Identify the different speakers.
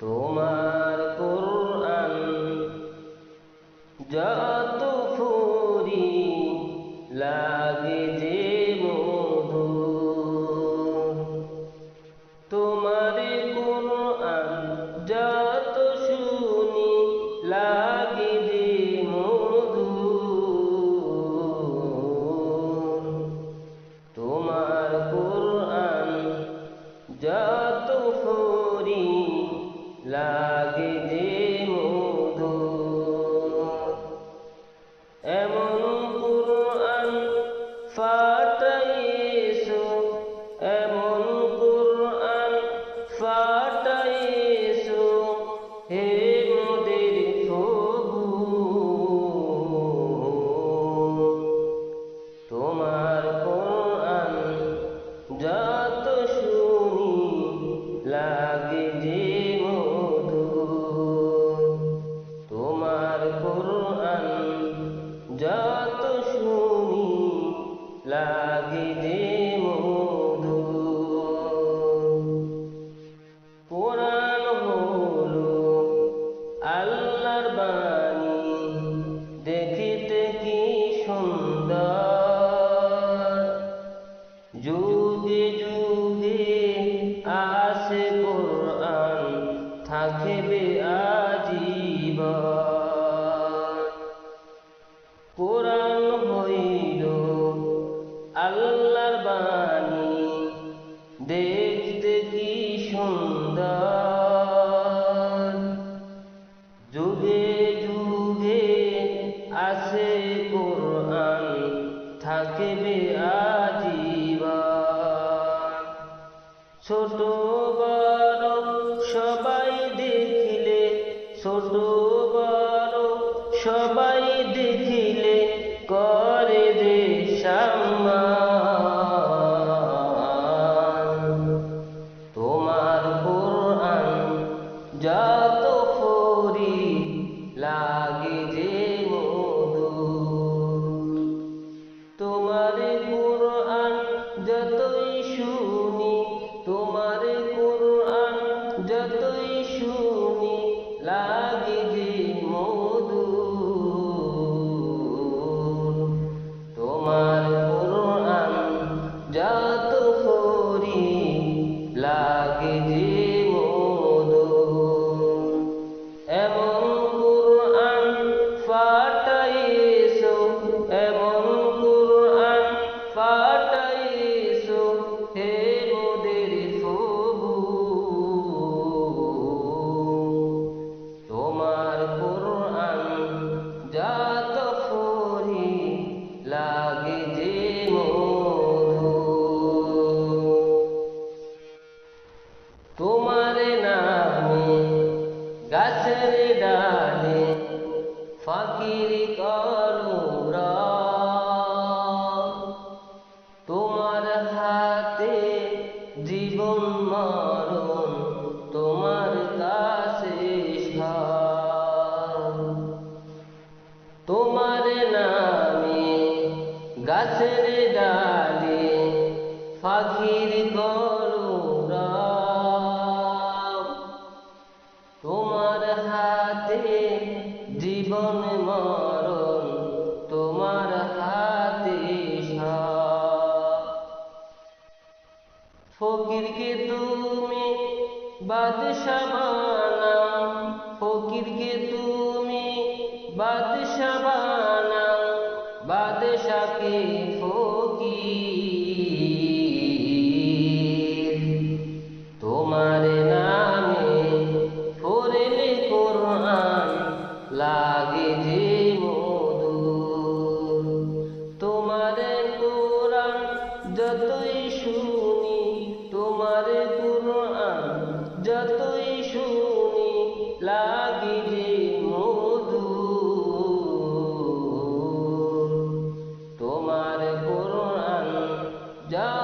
Speaker 1: তোমার পাঠাইছো হে মোদের প্রভু। তোমার কোন যুগে আসে কোরআন থাকবে আজীব কোরআন হইল আল্লাহর বাণী দেখতে কি সুন্দর। যুগে বড় সবাই দেখিলে ছোট তোমার নামে, গাছের ডালে ফাকির কলুর। তোমার হাতে জীবন মারুন তোমার কাছে তোমার নামে গাছের তোমার হাতে জীবন মরণ তোমার হাতে ফকিরকে তুমি বাদশাবানা ফকিরকে তুমি বাদশাবানা বাদশাকে ফকির যতই শুনি লাগি যে মধু। তোমার করুণান যা